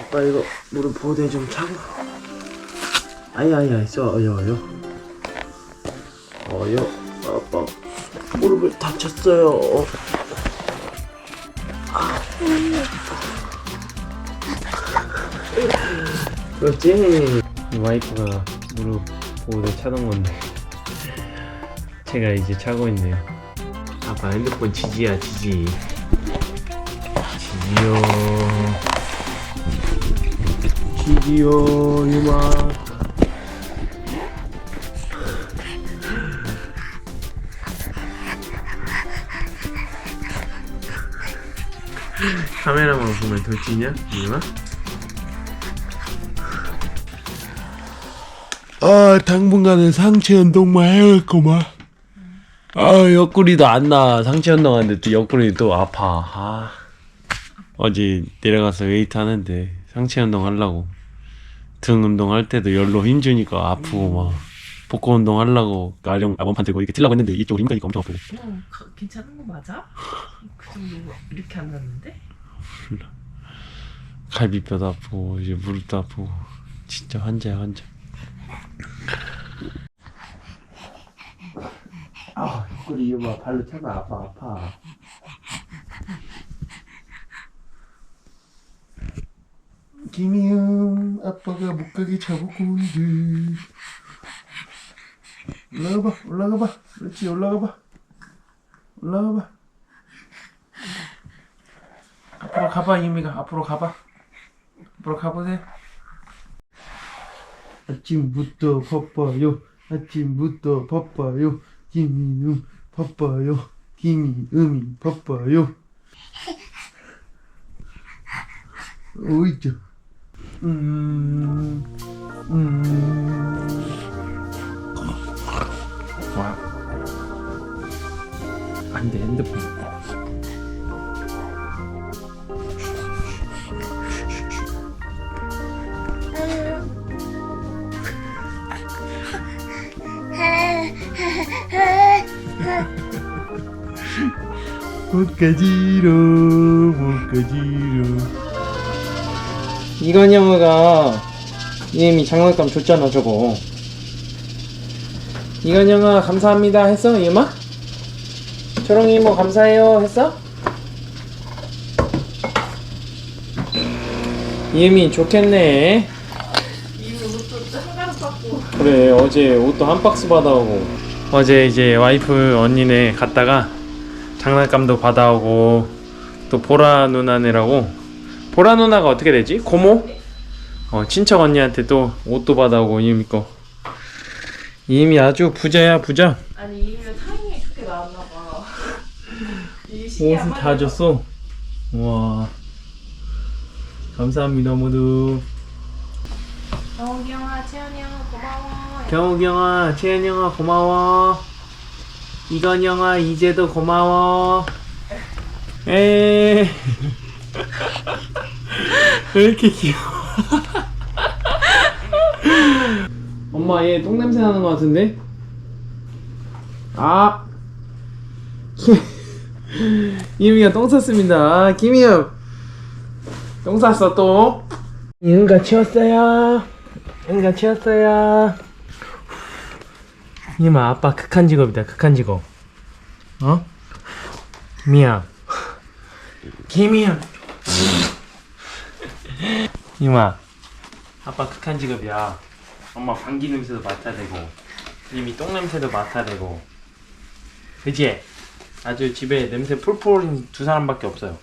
아빠 이거 무릎 보호대 좀 차고. 아이 아이 아이 저 어여 어여. 어여 아빠 무릎을 다쳤어요. 그렇지? 와이프가 무릎 보호대 차던 건데 제가 이제 차고 있네요. 아빠 핸드폰 지지야 지지. 지지요 지지요 유마. 카메라만 보면 돌지냐 유마? 아 당분간은 상체 운동만 해야겠구만 아 옆구리도 안나. 상체 운동하는데 또 옆구리 또 아파. 아. 어제 내려가서 웨이트 하는데 상체 운동 하려고 등 운동 할 때도 열로 힘주니까 아프고 막 복근 운동 하려고 아령 아번판 들고 이렇게 틀라고 했는데 이쪽으로 힘 가니까 엄청 아프고. 어, 가- 괜찮은 거 맞아? 그 정도 이렇게 안 났는데? 갈비뼈도 아프고 이제 무릎도 아프고 진짜 환자야 환자. 아 옆구리 이거 봐. 발로 차면 아파 아파. 김이음 아빠가 못 가게 잡아고 온대 올라가봐 올라가봐. 그렇지 올라가봐. 올라가봐. 앞으로 가봐 이미가. 앞으로 가봐. 앞으로 가보세요 아침부터 바빠요. 아침부터 바빠요. 김이음 바빠요. 김이음이 바빠요. 어이죠 음, 음. 와. 안 돼, 핸드폰. 못 가지로. 이건 영화가 이미 장난감 줬잖아 저거. 이건 영화 감사합니다. 했어 이마? 초롱이 뭐 감사해요. 했어? 이미 좋겠네. 이미 옷도 한가득 받고. 그래 어제 옷도 한 박스 받아오고. 어제 이제 와이프 언니네 갔다가 장난감도 받아오고 또 보라 누나네라고 보라 누나가 어떻게 되지? 고모? 어 친척 언니한테 또 옷도 받아오고 이미 거 이미 아주 부자야 부자 아니 이미가 타이밍이 좋게 나왔나 봐. 이 옷을 다 줬어 우와 감사합니다 모두 경욱이 형아, 채연이 형아 고마워. 경욱이 형아, 채연 형아 고마워. 이건 형아, 이제도 고마워. 에. 왜 이렇게 귀여워? 엄마 얘 똥 냄새 나는 것 같은데? 아. 이미가 똥 쌌습니다. 김이요. 똥 쌌어 또. 이은가 치웠어요. 응가 치웠어요. 이마 아빠 극한 직업이다 극한 직업. 어? 미야. 김이야. 이마 아빠 극한 직업이야. 엄마 방귀 냄새도 맡아야 되고 이미 똥 냄새도 맡아야 되고. 그지? 아주 집에 냄새 풀풀인 두 사람밖에 없어요.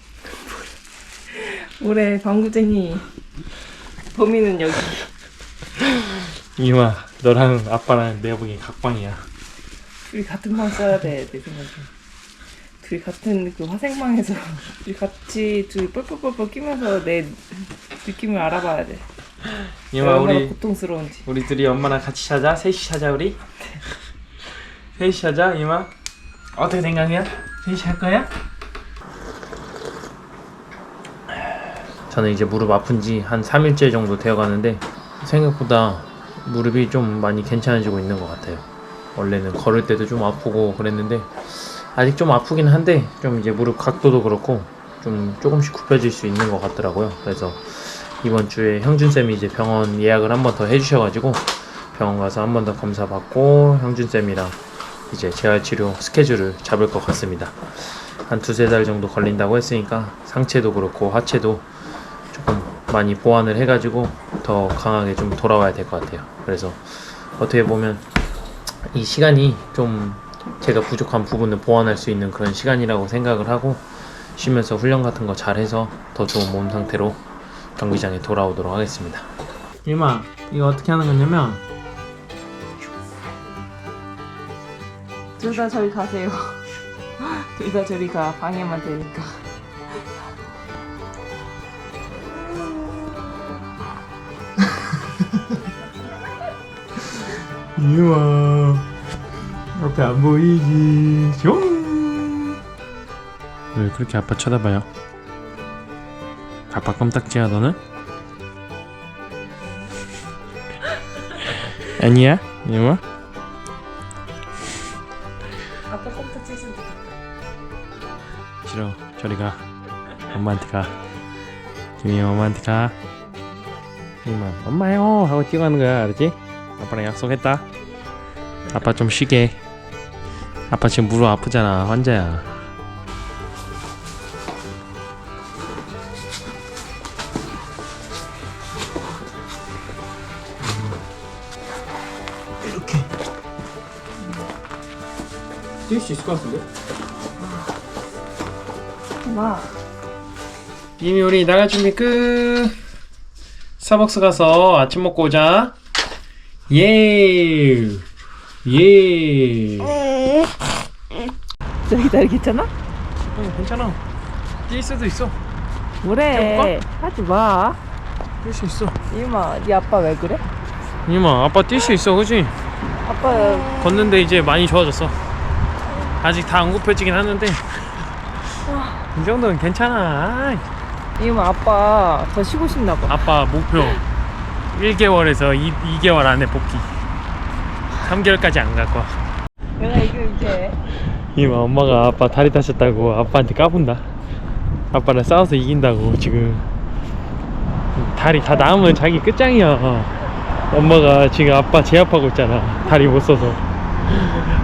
올해 방구쟁이 범인은 여기. 이마 너랑 아빠랑 내가 보기엔 각방이야. 둘이 같은 방 써야 돼, 내 생각에. 둘이 같은 그 화생방에서 둘이 같이 둘이 뻘뻘뻘뻘 끼면서 내 느낌을 알아봐야 돼. 이마 얼마나 우리 고통스러운지. 우리 둘이 엄마랑 같이 자자? 셋이 자자 우리? 셋이 자자 이마? 어떻게 생각해? 셋이 할 거야? 저는 이제 무릎 아픈 지 한 3일째 정도 되어 가는데 생각보다 무릎이 좀 많이 괜찮아지고 있는 것 같아요. 원래는 걸을 때도 좀 아프고 그랬는데 아직 좀 아프긴 한데 좀 이제 무릎 각도도 그렇고 좀 조금씩 굽혀질 수 있는 것 같더라고요. 그래서 이번 주에 형준 쌤이 이제 병원 예약을 한 번 더 해주셔가지고 병원 가서 한 번 더 검사 받고 형준 쌤이랑 이제 재활 치료 스케줄을 잡을 것 같습니다. 한 두세 달 정도 걸린다고 했으니까 상체도 그렇고 하체도 조금 많이 보완을 해가지고 더 강하게 좀 돌아와야 될 것 같아요. 그래서 어떻게 보면 이 시간이 좀 제가 부족한 부분을 보완할 수 있는 그런 시간이라고 생각을 하고 쉬면서 훈련 같은 거 잘해서 더 좋은 몸 상태로 경기장에 돌아오도록 하겠습니다. 이마 이거 어떻게 하는 거냐면 둘 다 저리 가세요. 둘 다 저리 가. 방해만 되니까. 이마 옆에 안 보이지 숑. 왜 그렇게 아빠 쳐다봐요? 아빠 껌딱지야 너는? 아니야 이마? 아빠 컴퓨터 치신 분. 싫어 저리 가 엄마한테 가 김이 엄마한테 가 이마 엄마요 하고 뛰어가는 거야 알았지? 아빠랑 약속했다 아빠 좀 쉬게 아빠 지금 무릎 아프잖아 환자야 이렇게 뛸 수 있을 것 같은데? 엄마. 이미 우리 나갈 준비 끝. 스타벅스 가서 아침 먹고 오자. 예. 예. 저기 다리 괜찮아? 어, 괜찮아. 뛸 수도 있어. 뭐래? 하지 마. 뛸 수 있어. 이마, 네 아빠 왜 그래? 이마, 아빠 뛸 수 있어, 그지? 아빠 걷는데 이제 많이 좋아졌어. 아직 다 안 굽혀지긴 하는데. 이 정도는 괜찮아. 이마 아빠 더 쉬고 싶나 봐. 아빠 목표 1개월에서 2, 2개월 안에 복귀. 3개월까지 안 갈 거야. 내가 이제 이마 엄마가 아빠 다리 다쳤다고 아빠한테 까분다. 아빠랑 싸워서 이긴다고 지금. 다리 다 나으면 자기 끝장이야. 엄마가 지금 아빠 제압하고 있잖아. 다리 못 써서.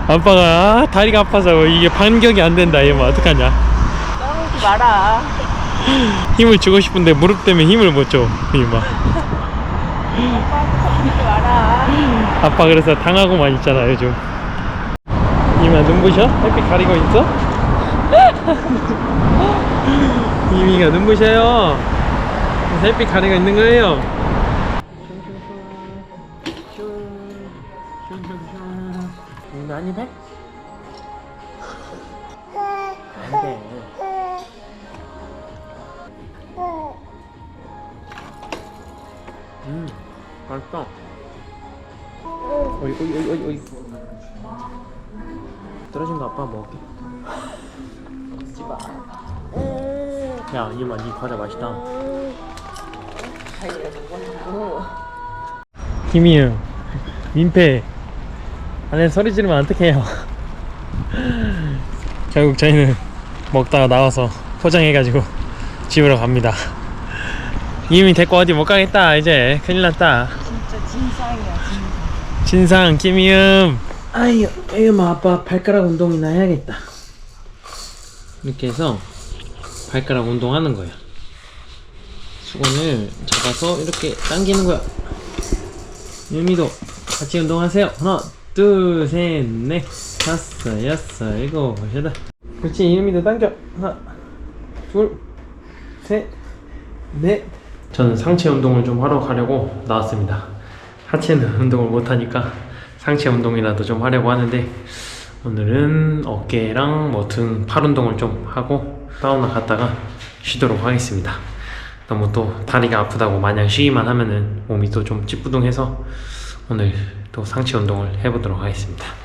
아빠가 아, 다리가 아파서 이게 반격이 안 된다. 이마 어떡하냐? 싸우지 마라. 힘을 주고 싶은데 무릎 때문에 힘을 못줘 이마. 아빠 그래서 당하고만 있잖아 요즘 이마 눈부셔? 햇빛 가리고 있어? 이미가 눈부셔요 햇빛 가리고 있는 거예요 이미 한입 해? 안돼 음 맛있다 어이 어이 어이 어이 어이 떨어진 거 아빠 먹을게 먹지 마. 야 이마 니 과자 맛있다. 김이유 민폐 안에 소리 지르면 어떡해요 결국 저희는 먹다가 나와서 포장해가지고 집으로 갑니다 이미 데리고 어디 못 가겠다 이제 큰일 났다 진짜 진상이야 진상. 진상 김이음 아유 에이마 아빠 발가락 운동이나 해야겠다. 이렇게 해서 발가락 운동하는 거야. 수건을 잡아서 이렇게 당기는 거야. 유미도 같이 운동하세요. 하나 둘 셋 넷. 다섯 여섯 일곱 여덟. 그렇지 유미도 당겨. 하나 둘 셋 넷. 저는 상체 운동을 좀 하러 가려고 나왔습니다. 하체는 운동을 못하니까 상체 운동이라도 좀 하려고 하는데 오늘은 어깨랑 뭐 등, 팔 운동을 좀 하고 사우나 갔다가 쉬도록 하겠습니다. 너무 또 다리가 아프다고 마냥 쉬기만 하면은 몸이 또 좀 찌뿌둥해서 오늘 또 상체 운동을 해보도록 하겠습니다.